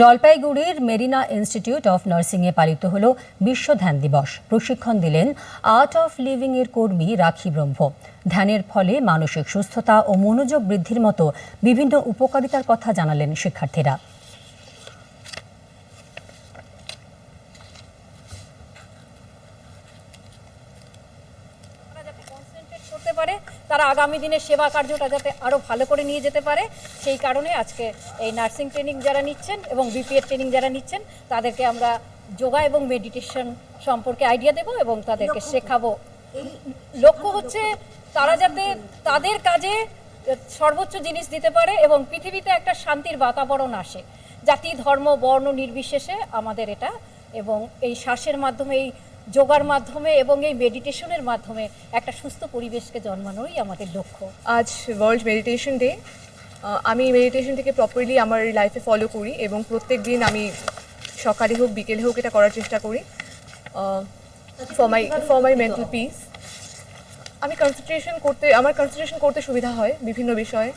জলপাইগুড়ির Marina institute of নার্সিংয়ে পালিত হল বিশ্ব ধ্যান দিবস। প্রশিক্ষণ দিলেন আর্ট অফ লিভিং এর কর্মী রাখি ব্রহ্ম। ধ্যানের ফলে মানসিক সুস্থতা ও মনোযোগ বৃদ্ধির মতো বিভিন্ন উপকারিতার কথা জানালেন শিক্ষার্থীরা তারা যাতে কনসেন্ট্রেট করতে পারে তারা আগামী দিনের সেবা কার্যটা যাতে আরও ভালো করে নিয়ে যেতে পারে সেই কারণে আজকে এই নার্সিং ট্রেনিং যারা নিচ্ছেন এবং বিপিএড ট্রেনিং যারা নিচ্ছেন তাদেরকে আমরা যোগা এবং মেডিটেশন সম্পর্কে আইডিয়া দেব এবং তাদেরকে শেখাবো। লক্ষ্য হচ্ছে তারা যাতে তাদের কাজে সর্বোচ্চ জিনিস দিতে পারে এবং পৃথিবীতে একটা শান্তির বাতাবরণ আসে। জাতি ধর্ম বর্ণ নির্বিশেষে আমাদের এটা এবং এই শ্বাসের মাধ্যমে এই যোগার মাধ্যমে এবং এই মেডিটেশনের মাধ্যমে একটা সুস্থ পরিবেশকে জন্মানোই আমাদের লক্ষ্য। আজ ওয়ার্ল্ড মেডিটেশন ডে আমি মেডিটেশনটাকে প্রপারলি আমার লাইফে ফলো করি এবং প্রত্যেক দিন আমি সকালে হোক, বিকেলে হোক এটা করার চেষ্টা করি for my for my mental peace আমি কনসেন্ট্রেশন করতে, আমার কনসেন্ট্রেশন করতে সুবিধা হয় বিভিন্ন বিষয়ে।